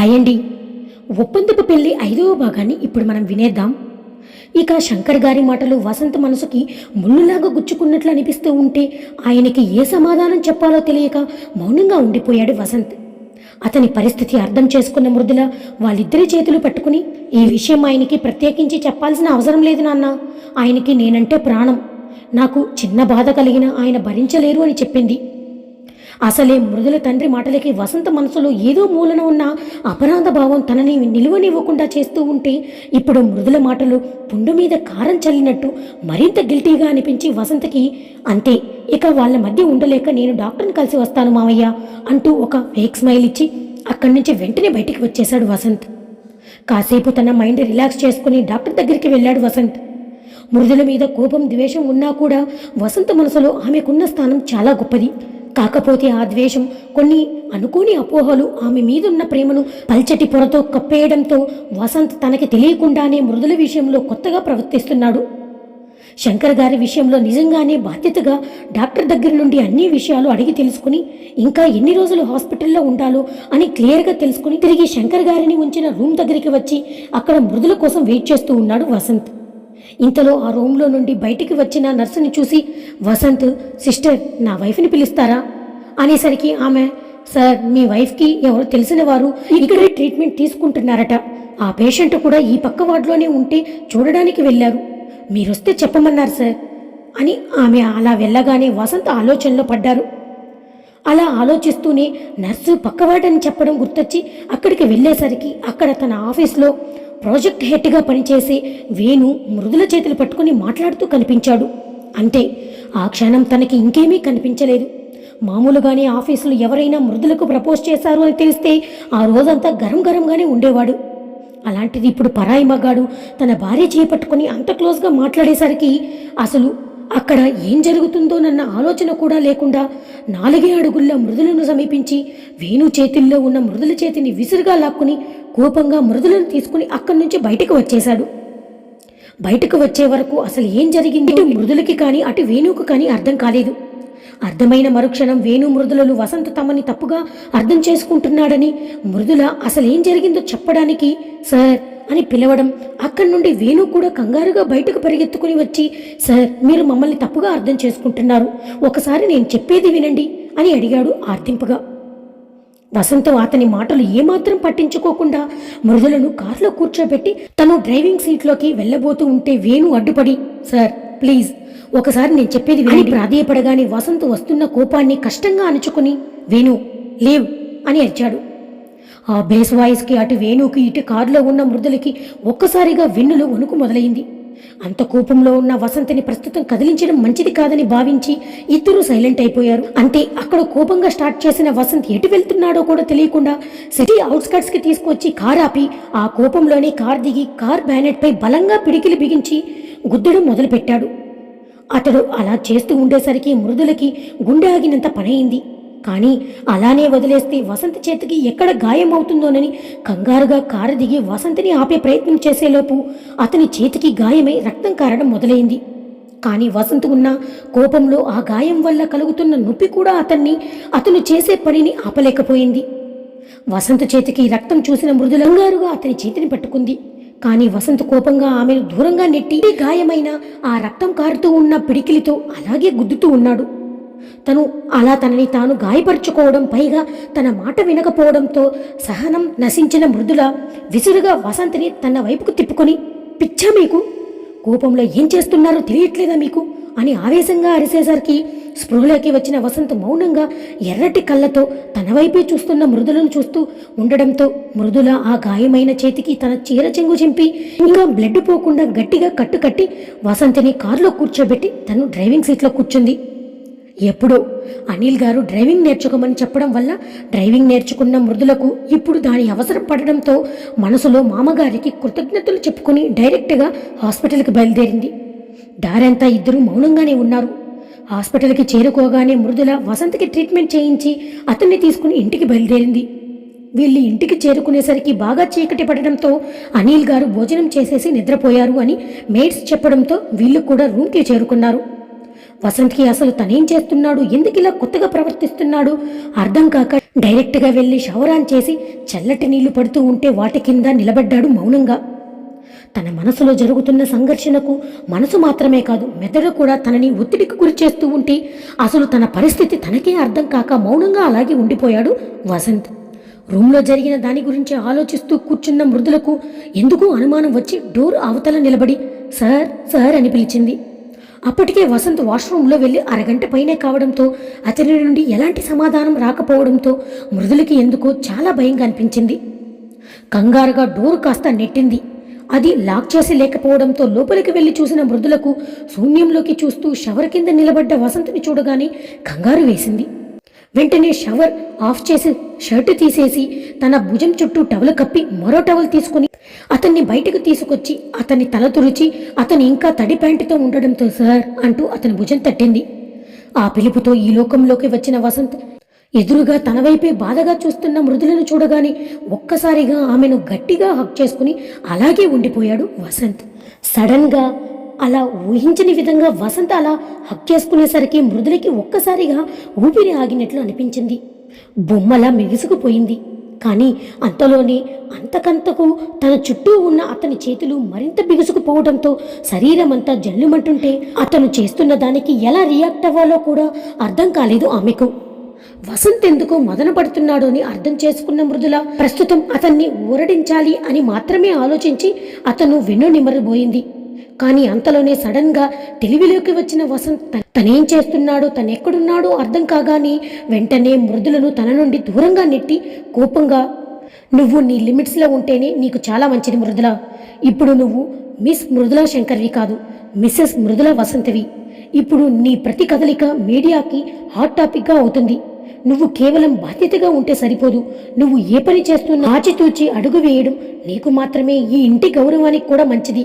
Hi అండి ఒప్పందపు పెళ్ళి ఐదవ భాగాన్ని ఇప్పుడు మనం వినేద్దాం. ఇక శంకర్ గారి మాటలు వసంత మనసుకి ముళ్ళులాగా గుచ్చుకున్నట్లు అనిపిస్తూ ఉంటే ఆయనకి ఏ సమాధానం చెప్పాలో తెలియక మౌనంగా ఉండిపోయాడు వసంత్. అతని పరిస్థితి అర్థం చేసుకున్న మృదుల వాళ్ళిద్దరి చేతులు పట్టుకుని ఈ విషయం ఆయనకి ప్రత్యేకించి చెప్పాల్సిన అవసరం లేదు నాన్న. ఆయనకి నేనంటే ప్రాణం. నాకు చిన్న బాధ కలిగిన ఆయన భరించలేరు అని చెప్పింది. అసలే మృదుల తండ్రి మాటలకి వసంత మనసులో ఏదో మూలన ఉన్న అపరాధ భావం తనని నిలువనివ్వకుండా చేస్తూ ఉంటే ఇప్పుడు మృదుల మాటలు పుండు మీద కారం చల్లినట్టు మరింత గిల్టీగా అనిపించి వసంతకి అంతే ఇక వాళ్ళ మధ్య ఉండలేక నేను డాక్టర్ని కలిసి వస్తాను మావయ్య అంటూ ఒక ఫేక్ స్మైల్ ఇచ్చి అక్కడి నుంచి వెంటనే బయటికి వచ్చేశాడు వసంత్. కాసేపు తన మైండ్ రిలాక్స్ చేసుకుని డాక్టర్ దగ్గరికి వెళ్ళాడు వసంత్. మృదుల మీద కోపం ద్వేషం ఉన్నా కూడా వసంత మనసులో ఆమెకున్న స్థానం చాలా గొప్పది. కాకపోతే ఆ ద్వేషం కొన్ని అనుకోని అపోహలు ఆమె మీదున్న ప్రేమను పల్చటి పొరతో కప్పేయడంతో వసంత్ తనకి తెలియకుండానే మృదుల విషయంలో కొత్తగా ప్రవర్తిస్తున్నాడు. శంకర్ గారి విషయంలో నిజంగానే బాధ్యతగా డాక్టర్ దగ్గర నుండి అన్ని విషయాలు అడిగి తెలుసుకుని ఇంకా ఎన్ని రోజులు హాస్పిటల్లో ఉండాలో అని క్లియర్గా తెలుసుకుని తిరిగి శంకర్ గారిని ఉంచిన రూమ్ దగ్గరికి వచ్చి అక్కడ మృదుల కోసం వెయిట్ చేస్తూ ఉన్నాడు వసంత్. ఇంతలో ఆ రూమ్లో నుండి బయటికి వచ్చిన నర్సుని చూసి వసంత్ సిస్టర్ నా వైఫ్ని పిలుస్తారా? అనేసరికి ఆమె సార్ మీ వైఫ్కి ఎవరు తెలిసిన వారు ఇక్కడే ట్రీట్మెంట్ తీసుకుంటున్నారట. ఆ పేషెంట్ కూడా ఈ పక్క వార్డులోనే ఉంటే చూడడానికి వెళ్ళారు. మీరొస్తే చెప్పమన్నారు సార్. అని ఆమె అలా వెళ్ళగానే వసంత్ ఆలోచనలో పడ్డారు. అలా ఆలోచిస్తూనే నర్సు పక్కవాడని చెప్పడం గుర్తొచ్చి అక్కడికి వెళ్ళేసరికి అక్కడ తన ఆఫీస్లో ప్రాజెక్ట్ హెడ్గా పనిచేసే వేణు మృదుల చేతులు పట్టుకుని మాట్లాడుతూ కనిపించాడు. అంతే ఆ క్షణం తనకి ఇంకేమీ కనిపించలేదు. మామూలుగానే ఆఫీసులో ఎవరైనా మృదులకు ప్రపోజ్ చేశారు అని తెలిస్తే ఆ రోజంతా గరం గరంగానే ఉండేవాడు. అలాంటిది ఇప్పుడు పరాయి మగాడు తన భార్య చేపట్టుకుని అంత క్లోజ్గా మాట్లాడేసరికి అసలు అక్కడ ఏం జరుగుతుందోనన్న ఆలోచన కూడా లేకుండా నాలుగే అడుగుల్లో మృదులను సమీపించి వేణు చేతుల్లో ఉన్న మృదుల చేతిని విసురుగా లాక్కుని కోపంగా మృదులను తీసుకుని అక్కడి నుంచి బయటకు వచ్చేశాడు. బయటకు వచ్చే వరకు అసలు ఏం జరిగిందో ఇటు మృదులకి కానీ అటు వేణుకు కానీ అర్థం కాలేదు. అర్థమైన మరుక్షణం వేణు మృదులను వసంత తమని తప్పుగా అర్థం చేసుకుంటున్నాడని మృదుల అసలేం జరిగిందో చెప్పడానికి సార్ అని పిలవడం అక్కడి నుండి వేణు కూడా కంగారుగా బయటకు పరిగెత్తుకుని వచ్చి సార్ మీరు మమ్మల్ని తప్పుగా అర్థం చేసుకుంటున్నారు. ఒకసారి నేను చెప్పేది వినండి అని అడిగాడు ఆర్తింపుగా. వసంతం అతని మాటలు ఏమాత్రం పట్టించుకోకుండా మృదులను కారులో కూర్చోబెట్టి తను డ్రైవింగ్ సీట్లోకి వెళ్ళబోతూ ఉంటే వేణు అడ్డుపడి సార్ ప్లీజ్ ఒకసారి నేను చెప్పేది విని ప్రాధేయపడగానే వసంత్ వస్తున్న కోపాన్ని కష్టంగా అణుచుకుని వేణు లేవ్ అని అరిచాడు. ఆ బేస్ వాయిస్కి అటు వేణుకి ఇటు కారులో ఉన్న మృదులకి ఒక్కసారిగా వెన్నులో వణుకు మొదలైంది. అంత కోపంలో ఉన్న వసంతిని ప్రస్తుతం కదిలించడం మంచిది కాదని భావించి ఇద్దరూ సైలెంట్ అయిపోయారు. అంటే అక్కడ కోపంగా స్టార్ట్ చేసిన వసంత్ ఎటు వెళ్తున్నాడో కూడా తెలియకుండా సిటీ అవుట్స్కట్స్కి తీసుకొచ్చి కార్ ఆపి ఆ కోపంలోనే కార్ దిగి కార్ బ్యానెట్ పై బలంగా పిడికిలు బిగించి గుద్దడం మొదలుపెట్టాడు. అతడు అలా చేస్తూ ఉండేసరికి మృదులకి గుండె ఆగినంత పనయింది కానీ అలానే వదిలేస్తే వసంత చేతికి ఎక్కడ గాయం అవుతుందోనని కంగారుగా కారు దిగి వసంతిని ఆపే ప్రయత్నం చేసేలోపు అతని చేతికి గాయమై రక్తం కారడం మొదలైంది. కానీ వసంత్ ఉన్న కోపంలో ఆ గాయం వల్ల కలుగుతున్న నొప్పి కూడా అతన్ని అతను చేసే పనిని ఆపలేకపోయింది. వసంత్ చేతికి రక్తం చూసిన మృదులంగారుగా అతని చేతిని పట్టుకుంది. కానీ వసంత్ కోపంగా ఆమెను దూరంగా నెట్టి గాయమైన ఆ రక్తం కారుతూ ఉన్న పిడికిలితో అలాగే గుద్దుతూ ఉన్నాడు. తను అలా తనని తాను గాయపరుచుకోవడం పైగా తన మాట వినకపోవడంతో సహనం నశించిన మృదుల విసురుగా వసంతిని తన వైపుకు తిప్పుకొని పిచ్చా మీకు? కోపంలో ఏం చేస్తున్నారో తెలియట్లేదా మీకు? అని ఆవేశంగా అరిసేసరికి స్పృహలోకి వచ్చిన వసంత్ మౌనంగా ఎర్రటి కళ్ళతో తన వైపే చూస్తున్న మృదులను చూస్తూ ఉండడంతో మృదుల ఆ గాయమైన చేతికి తన చీర చెంగు చింపి ఇంకా బ్లడ్ పోకుండా గట్టిగా కట్టుకట్టి వసంతిని కారులో కూర్చోబెట్టి తను డ్రైవింగ్ సీట్లో కూర్చుంది. ఎప్పుడో. అనిల్ గారు డ్రైవింగ్ నేర్చుకోమని చెప్పడం వల్ల డ్రైవింగ్ నేర్చుకున్న మృదులకు ఇప్పుడు దాని అవసరం పడడంతో మనసులో మామగారికి కృతజ్ఞతలు చెప్పుకుని డైరెక్ట్గా హాస్పిటల్కి బయలుదేరింది. దారంతా ఇద్దరూ మౌనంగానే ఉన్నారు. హాస్పిటల్కి చేరుకోగానే మృదుల వసంతకి ట్రీట్మెంట్ చేయించి అతన్ని తీసుకుని ఇంటికి బయలుదేరింది. వీళ్ళు ఇంటికి చేరుకునేసరికి బాగా చీకటి పడడంతో అనిల్ గారు భోజనం చేసేసి నిద్రపోయారు అని మేడ్స్ చెప్పడంతో వీళ్ళు కూడా రూమ్కి చేరుకున్నారు. వసంత్కి అసలు తనేం చేస్తున్నాడు? ఎందుకు ఇలా కొత్తగా ప్రవర్తిస్తున్నాడు? అర్థం కాక డైరెక్ట్గా వెళ్ళి షవరాన్ చేసి చల్లటి నీళ్ళు పడుతూ ఉంటే వాటి కింద నిలబడ్డాడు మౌనంగా. తన మనసులో జరుగుతున్న సంఘర్షణకు మనసు మాత్రమే కాదు మెదడు కూడా తనని ఒత్తిడికి గురి చేస్తూ ఉంటే అసలు తన పరిస్థితి తనకే అర్థం కాక మౌనంగా అలాగే ఉండిపోయాడు వసంత్. రూమ్లో జరిగిన దాని గురించి ఆలోచిస్తూ కూర్చున్న మృదులకు ఎందుకు అనుమానం వచ్చి డోర్ అవతల నిలబడి సార్ సార్ అని పిలిచింది. అప్పటికే వసంత్ వాష్రూమ్లో వెళ్ళి అరగంట పైనే కావడంతో అతని నుండి ఎలాంటి సమాధానం రాకపోవడంతో మృదులకి ఎందుకో చాలా భయంగా అనిపించింది. కంగారుగా డోరు కాస్త నెట్టింది. అది లాక్ చేసి లేకపోవడంతో లోపలికి వెళ్ళి చూసిన మృదులకు శూన్యంలోకి చూస్తూ షవర్ కింద నిలబడ్డ వసంతుని చూడగానే కంగారు వేసింది. వెంటనే షవర్ ఆఫ్ చేసి షర్టు తీసేసి తన భుజం చుట్టూ టవల్ కప్పి మరో టవల్ తీసుకుని అతన్ని బయటకు తీసుకొచ్చి అతన్ని తల తుడిచి అతను ఇంకా తడి ప్యాంటుతో ఉండడంతో సార్ అంటూ అతని భుజం తట్టింది. ఆ పిలుపుతో ఈ లోకంలోకి వచ్చిన వసంత్ ఎదురుగా తన వైపే బాధగా చూస్తున్న మృదులను చూడగానే ఒక్కసారిగా ఆమెను గట్టిగా హక్ చేసుకుని అలాగే ఉండిపోయాడు వసంత్. సడన్గా అలా ఊహించని విధంగా వసంత అలా హక్కేసుకునేసరికి మృదులకి ఒక్కసారిగా ఊపిరి ఆగినట్లు అనిపించింది. బొమ్మలా మెగుసుకుపోయింది. కానీ అంతలోనే అంతకంతకు తన చుట్టూ ఉన్న అతని చేతులు మరింత బిగుసుకుపోవడంతో శరీరం అంతా జల్లుమంటుంటే అతను చేస్తున్న దానికి ఎలా రియాక్ట్ అవ్వాలో కూడా అర్థం కాలేదు ఆమెకు. వసంత్ ఎందుకు మదన పడుతున్నాడో అని అర్థం చేసుకున్న మృదుల ప్రస్తుతం అతన్ని ఊరడించాలి అని మాత్రమే ఆలోచించి అతను వెన్ను నిమరబోయింది. కానీ అంతలోనే సడన్గా తెలివిలోకి వచ్చిన వసంత్ తనేం చేస్తున్నాడో తనెక్కడున్నాడో అర్థం కాగానే వెంటనే మృదులను తన నుండి దూరంగా నెట్టి కోపంగా నువ్వు నీ లిమిట్స్లో ఉంటేనే నీకు చాలా మంచిది మృదుల. ఇప్పుడు నువ్వు మిస్ మృదుల శంకర్వి కాదు మిస్సెస్ మృదుల వసంతవి. ఇప్పుడు నీ ప్రతి కదలిక మీడియాకి హాట్ టాపిక్గా అవుతుంది. నువ్వు కేవలం బాధ్యతగా ఉంటే సరిపోదు. నువ్వు ఏ పని చేస్తున్నా ఆచితూచి అడుగు వేయడం నీకు మాత్రమే ఈ ఇంటి గౌరవానికి కూడా మంచిది.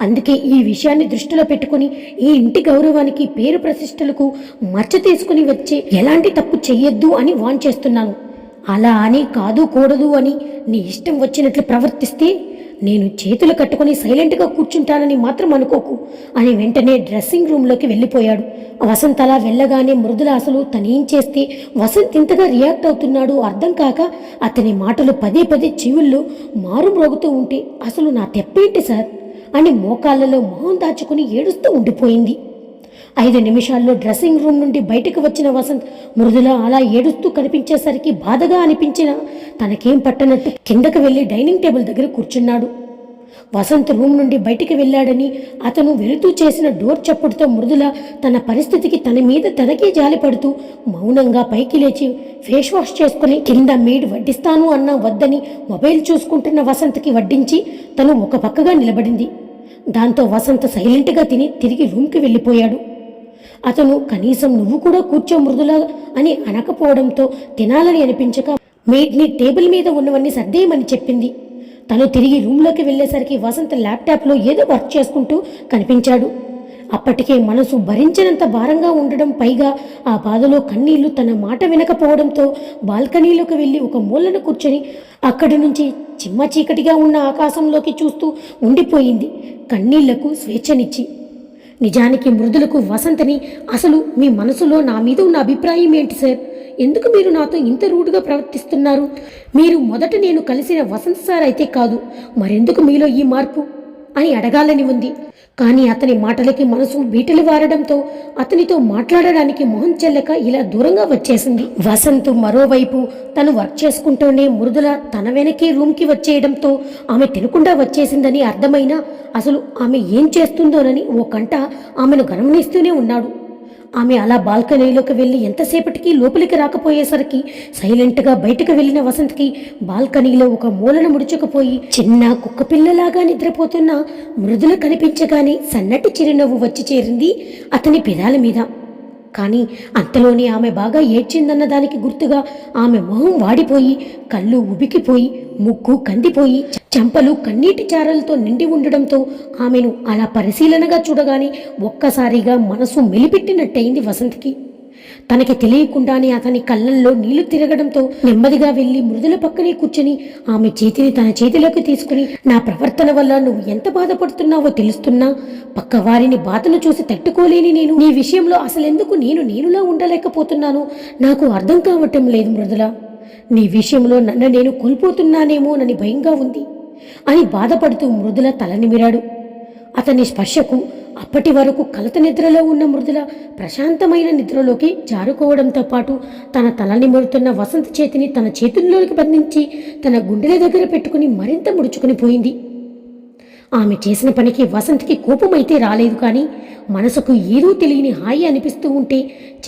అందుకే ఈ విషయాన్ని దృష్టిలో పెట్టుకుని ఈ ఇంటి గౌరవానికి పేరు ప్రతిష్టలకు మచ్చ తీసుకుని వచ్చే ఎలాంటి తప్పు చెయ్యొద్దు అని వాన్ చేస్తున్నాను. అలా అని కాదు కూడదు అని నీ ఇష్టం వచ్చినట్లు ప్రవర్తిస్తే నేను చేతులు కట్టుకుని సైలెంట్గా కూర్చుంటానని మాత్రం అనుకోకు అని వెంటనే డ్రెస్సింగ్ రూమ్లోకి వెళ్ళిపోయాడు. వసంత్ అలా వెళ్ళగానే మృదుల అసలు తనేం చేస్తే వసంత్ ఇంతగా రియాక్ట్ అవుతున్నాడు అర్థం కాక అతని మాటలు పదే పదే చెవుల్లో మారుమ్రోగుతూ ఉంటే అసలు నా తెప్పేంటి సార్? అని మోకాళ్ళలో మొహం దాచుకుని ఏడుస్తూ ఉండిపోయింది. ఐదు నిమిషాల్లో డ్రెస్సింగ్ రూమ్ నుండి బయటకు వచ్చిన వసంత్ మృదుల అలా ఏడుస్తూ కనిపించేసరికి బాధగా అనిపించిన తనకేం పట్టనట్టు కిందకు వెళ్ళి డైనింగ్ టేబుల్ దగ్గర కూర్చున్నాడు. వసంత్ రూమ్ నుండి బయటికి వెళ్ళాడని అతను వెళుతూ చేసిన డోర్ చప్పుడుతో మృదుల తన పరిస్థితికి తన మీద తనకే జాలిపడుతూ మౌనంగా పైకి లేచి ఫేస్ వాష్ చేసుకుని కింద మీడ్ వడ్డిస్తాను అన్న వద్దని మొబైల్ చూసుకుంటున్న వసంత్కి వడ్డించి తను ఒక పక్కగా నిలబడింది. దాంతో వసంత సైలెంట్గా తిని తిరిగి రూమ్కి వెళ్ళిపోయాడు. అతను కనీసం నువ్వు కూడా కూర్చో మృదులా అని అనకపోవడంతో తినాలని అనిపించక మేడ్ని టేబుల్ మీద ఉన్నవన్నీ సర్దేయమని చెప్పింది. తను తిరిగి రూమ్లోకి వెళ్ళేసరికి వసంత్ ల్యాప్టాప్లో ఏదో వర్క్ చేసుకుంటూ కనిపించాడు. అప్పటికే మనసు భరించినంత భారంగా ఉండడం పైగా ఆ బాధలో కన్నీళ్ళు తన మాట వినకపోవడంతో బాల్కనీలోకి వెళ్ళి ఒక మూలను కూర్చొని అక్కడి నుంచి చిమ్మ చీకటిగా ఉన్న ఆకాశంలోకి చూస్తూ ఉండిపోయింది. కన్నీళ్ళకు స్వేచ్ఛనిచ్చి. నిజానికి మృదులకు వసంతని అసలు మీ మనసులో నా మీద ఉన్న అభిప్రాయం ఏంటి సార్? ఎందుకు మీరు నాతో ఇంత రూడ్గా ప్రవర్తిస్తున్నారు? మీరు మొదట నేను కలిసిన వసంత్ సార్ అయితే కాదు మరెందుకు మీలో ఈ మార్పు? అని అడగాలని ఉంది. కానీ అతని మాటలకి మనసు బీటలు వారడంతో అతనితో మాట్లాడడానికి మొహం చెల్లక ఇలా దూరంగా వచ్చేసింది. వసంత్ మరోవైపు తను వర్క్ చేసుకుంటూనే మృదుల తన వెనకే రూమ్కి వచ్చేయడంతో ఆమె తినకుండా వచ్చేసిందని అర్థమైనా అసలు ఆమె ఏం చేస్తుందోనని ఓ కంట ఆమెను గమనిస్తూనే ఉన్నాడు. ఆమె అలా బాల్కనీలోకి వెళ్ళి ఎంతసేపటికి లోపలికి రాకపోయేసరికి సైలెంట్గా బయటకు వెళ్ళిన వసంత్కి బాల్కనీలో ఒక మూలన ముడుచుకుపోయి చిన్న కుక్క పిల్లలాగా నిద్రపోతున్న మృదుల కనిపించగానే సన్నటి చిరునవ్వు వచ్చి చేరింది అతని పెదాల మీద. కానీ అంతలోనే ఆమె బాగా ఏడ్చిందన్న దానికి గుర్తుగా ఆమె మొహం వాడిపోయి కళ్ళు ఉబికిపోయి ముక్కు కందిపోయి చెంపలు కన్నీటి చారలతో నిండి ఉండడంతో ఆమెను అలా పరిశీలనగా చూడగానే ఒక్కసారిగా మనసు మెలిపెట్టినట్టయింది వసంతికి. తనకి తెలియకుండానే అతని కళ్ళల్లో నీళ్ళు తిరగడంతో నెమ్మదిగా వెళ్ళి మృదుల పక్కనే కూర్చొని ఆమె చేతిని తన చేతిలోకి తీసుకుని నా ప్రవర్తన వల్ల నువ్వు ఎంత బాధపడుతున్నావో తెలుస్తున్నా? పక్కవారిని బాధను చూసి తట్టుకోలేని నేను. నీ విషయంలో అసలెందుకు నేను నేనులా ఉండలేకపోతున్నాను? నాకు అర్థం కావటం లేదు మృదుల నీ విషయంలో నన్ను నేను కోల్పోతున్నానేమోనని భయంగా ఉంది. అని బాధపడుతూ మృదుల తలనిమిరాడు అతని స్పర్శకు అప్పటి వరకు కలత నిద్రలో ఉన్న మృదుల ప్రశాంతమైన నిద్రలోకి జారుకోవడంతో పాటు తన తల నిమురుతున్న వసంత చేతిని తన చేతుల్లోకి బంధించి తన గుండెల దగ్గర పెట్టుకుని మరింత ముడుచుకుని పోయింది. ఆమె చేసిన పనికి వసంత్కి కోపమైతే రాలేదు కానీ మనసుకు ఏదో తెలియని హాయి అనిపిస్తూ ఉంటే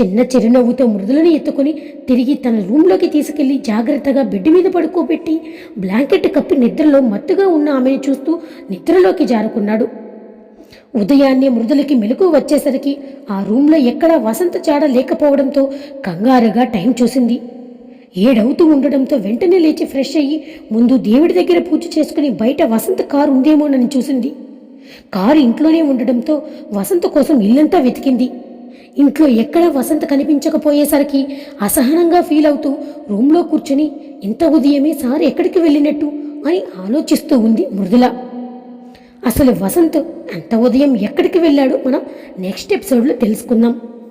చిన్న చిరునవ్వుతో మృదులను ఎత్తుకుని తిరిగి తన రూమ్లోకి తీసుకెళ్ళి జాగ్రత్తగా బెడ్ మీద పడుకోబెట్టి బ్లాంకెట్ కప్పి నిద్రలో మత్తుగా ఉన్న ఆమెను చూస్తూ నిద్రలోకి జారుకున్నాడు. ఉదయాన్నే మృదులకి మెలకు వచ్చేసరికి ఆ రూమ్లో ఎక్కడా వసంత చాడ లేకపోవడంతో కంగారుగా టైం చూసింది. ఏడవుతూ ఉండడంతో వెంటనే లేచి ఫ్రెష్ అయ్యి ముందు దేవుడి దగ్గర పూజ చేసుకుని బయట వసంత కారు ఉందేమోనని చూసింది. కారు ఇంట్లోనే ఉండడంతో వసంత కోసం ఇల్లంతా వెతికింది. ఇంట్లో ఎక్కడా వసంత కనిపించకపోయేసరికి అసహనంగా ఫీల్ అవుతూ రూమ్లో కూర్చొని ఇంత ఉదయమే సార్ ఎక్కడికి వెళ్ళినట్టు? అని ఆలోచిస్తూ ఉంది మృదుల. అసలు వసంత్ అంత ఉదయం ఎక్కడికి వెళ్ళాడో మనం? నెక్స్ట్ ఎపిసోడ్లో తెలుసుకుందాం.